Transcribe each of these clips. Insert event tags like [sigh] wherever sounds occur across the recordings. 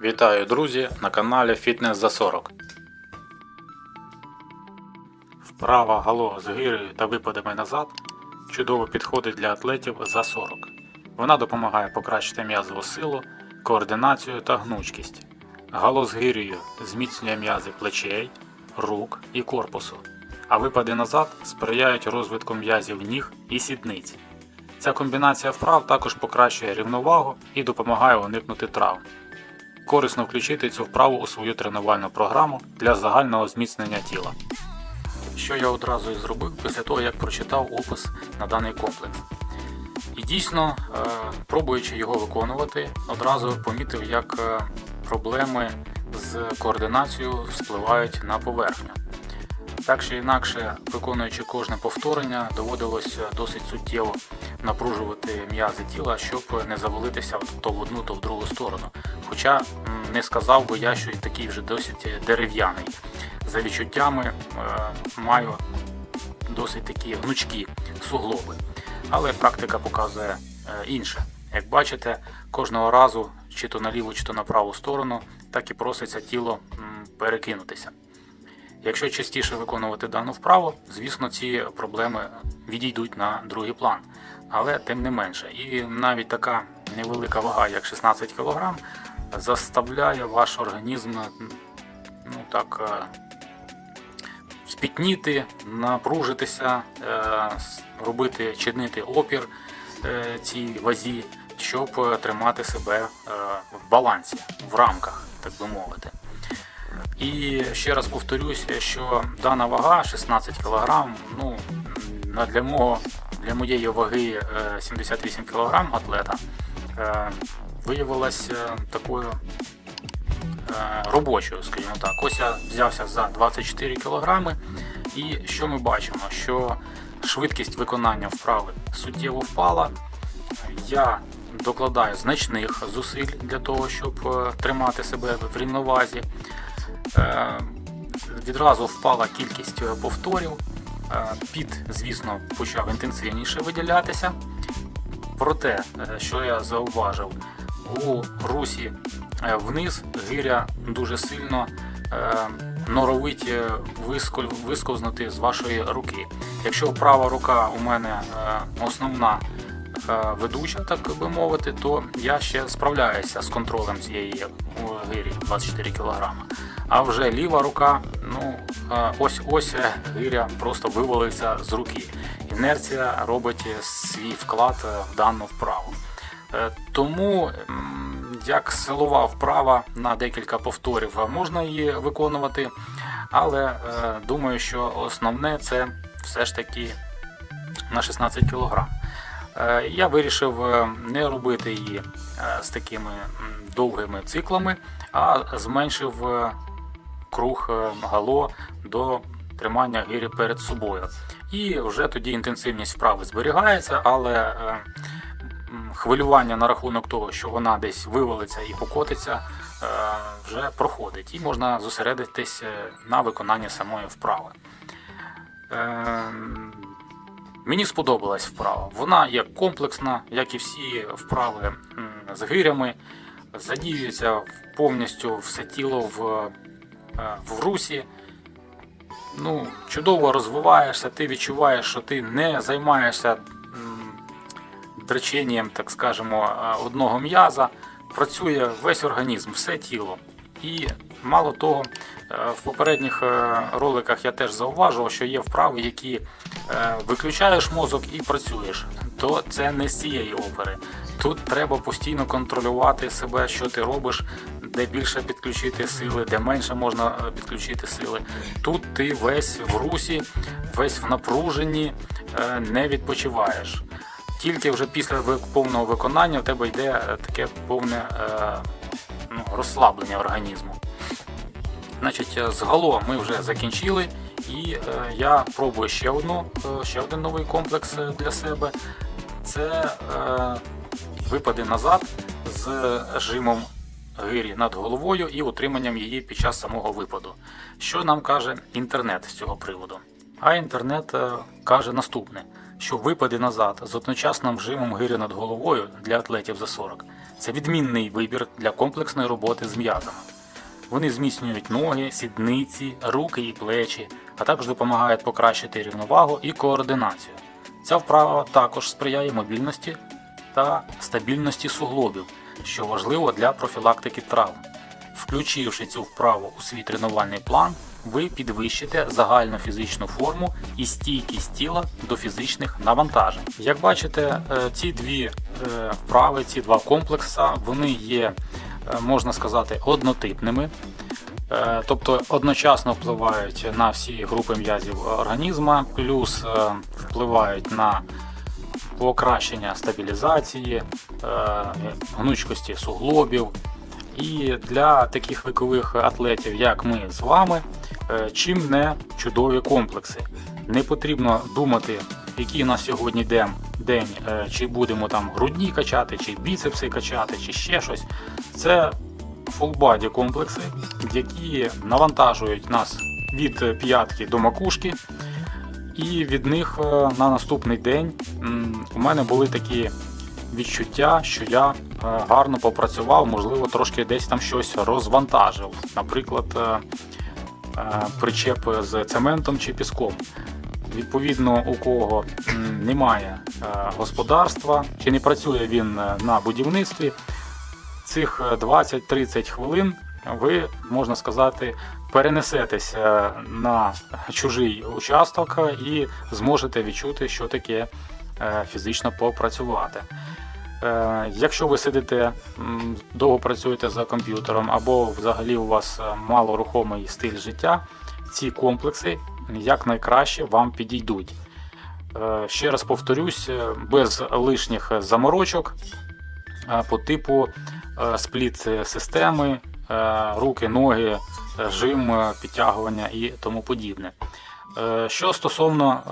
Вітаю, друзі, на каналі Фітнес за 40. Вправа гало з гирею та випадами назад чудово підходить для атлетів за 40. Вона допомагає покращити м'язову силу, координацію та гнучкість. Гало з гирею зміцнює м'язи плечей, рук і корпусу, а випади назад сприяють розвитку м'язів ніг і сідниць. Ця комбінація вправ також покращує рівновагу і допомагає уникнути травм. Корисно включити цю вправу у свою тренувальну програму для загального зміцнення тіла. Що я одразу і зробив після того, як прочитав опис на даний комплекс. І дійсно, е, пробуючи його виконувати, одразу помітив, як е, проблеми з координацією вспливають на поверхню. Так чи інакше, виконуючи кожне повторення, доводилось досить суттєво напружувати м'язи тіла, щоб не завалитися то в одну, то в другу сторону. Хоча не сказав би я, що такий вже досить дерев'яний. За відчуттями е, маю досить такі гнучкі суглоби. Але практика показує е, інше. Як бачите, кожного разу, чи то на ліву, чи то на праву сторону, так і проситься тіло перекинутися. Якщо частіше виконувати дану вправу, звісно, ці проблеми відійдуть на другий план. Але тим не менше. І навіть така невелика вага, як 16 кг, заставляє ваш організм ну, так, е, спітніти, напружитися, е, робити, чинити опір е, цій вазі, щоб тримати себе в балансі, в рамках, так би мовити. І ще раз повторюсь, що дана вага 16 кг, ну для мого для моєї ваги е, 78 кг атлета виявилася такою е, робочою, скажімо так. Ось я взявся за 24 кг, і що ми бачимо? Що швидкість виконання вправи суттєво впала. Я докладаю значних зусиль для того, щоб е, тримати себе в рівновазі. Е, Відразу впала кількість повторів. Під, звісно, почав інтенсивніше виділятися. Проте, що я зауважив, у русі е, вниз гиря дуже сильно е, норовить е, висковзнути з вашої руки. Якщо права рука у мене основна ведуча, так би мовити, то я ще справляюся з контролем цієї гирі 24 кг. А вже ліва рука, ну ось ось е, гиря просто вивалиться з руки. Інерція робить свій вклад в дану вправу. Тому як силова вправа на декілька повторів можна її виконувати, але е, думаю, що основне це все ж таки на 16 кг. Е, Я вирішив е, не робити її з такими довгими циклами, а зменшив круг гало до тримання гирі перед собою. І вже тоді інтенсивність вправи зберігається, але хвилювання на рахунок того, що вона десь вивалиться і покотиться, е, вже проходить, і можна зосередитись е, на виконанні самої вправи. Е, Мені сподобалась вправа. Вона є комплексна, як і всі вправи з гирями. Задіюється повністю все тіло в, в русі. Ну, чудово розвиваєшся, ти відчуваєш, що ти не займаєшся дреченням, так скажемо, е, одного м'яза. Працює весь організм, все тіло. І мало того, е, в попередніх е, роликах я теж зауважував, що є вправи, які виключаєш мозок і працюєш. То це не з цієї опери. Тут треба постійно контролювати себе, що ти робиш, де більше підключити сили, де менше можна підключити сили. Тут ти весь в русі, весь в напруженні, не відпочиваєш. Тільки вже після повного виконання в тебе йде е, таке повне е, ну, розслаблення організму. Значить, е, з гало ми вже закінчили, і я пробую ще одну, ще один новий комплекс для себе. Це випади назад з жимом гирі над головою і утриманням її під час самого випаду. Що нам каже інтернет з цього приводу? А інтернет каже наступне: що випади назад з одночасним вжимом гирі над головою для атлетів за 40 це відмінний вибір для комплексної роботи з м'язами. Вони зміцнюють ноги, сідниці, руки і плечі, а також допомагають покращити рівновагу і координацію. Ця вправа також сприяє мобільності та стабільності суглобів, що важливо для профілактики травм. Включивши цю вправу у свій тренувальний план, ви підвищите загальну фізичну форму і стійкість тіла до фізичних навантажень. Як бачите, е, ці дві е, вправи, ці два комплекси, вони є, е, можна сказати, однотипними. Тобто одночасно впливають на всі групи м'язів організму, плюс впливають на покращення стабілізації, гнучкості суглобів. І для таких вікових атлетів, як ми з вами, е, чим не чудові комплекси. Не потрібно думати, який у нас сьогодні день, день чи будемо там грудні качати, чи біцепси качати, чи ще щось. Це фулбаді комплекси, які навантажують нас від п'ятки до макушки. І від них е, на наступний день у мене були такі відчуття, що я е, гарно попрацював, можливо, трошки десь там щось розвантажив. Наприклад, е, е, причеп з цементом чи піском. Відповідно, у кого немає господарства чи не працює він на будівництві, цих е, 20-30 хвилин ви, можна сказати, перенесетеся на чужий участок і зможете відчути, що таке фізично попрацювати. Е, Якщо ви сидите довго працюєте за комп'ютером або взагалі у вас е, малорухомий стиль життя, ці комплекси якнайкраще вам підійдуть. Е, Ще раз повторюсь, без лишніх заморочок по типу спліт системи, руки, ноги, жим, підтягування і тому подібне. Що стосовно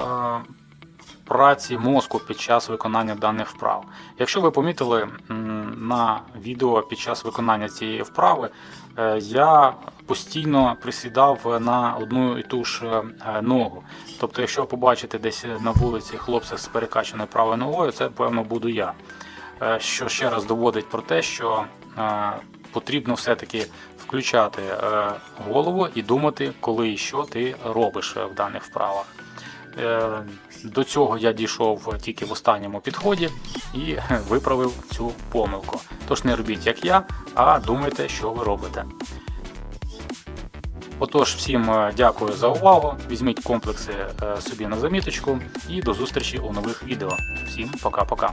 праці мозку під час виконання даних вправ. Якщо ви помітили на відео під час виконання цієї вправи, е, я постійно присідав на одну і ту ж е, ногу. Тобто, якщо побачите десь на вулиці хлопця з перекачаною правою ногою, це певно буду я. Е, Що ще раз доводить про те, що потрібно все-таки включати голову і думати, коли і що ти робиш в даних вправах. Е, До цього я дійшов тільки в останньому підході і [laughs] виправив цю помилку. Тож не робіть як я, а думайте, що ви робите. Отож, всім е, дякую за увагу. Візьміть комплекси е, собі на заміточку і до зустрічі у нових відео. Всім пока-пока.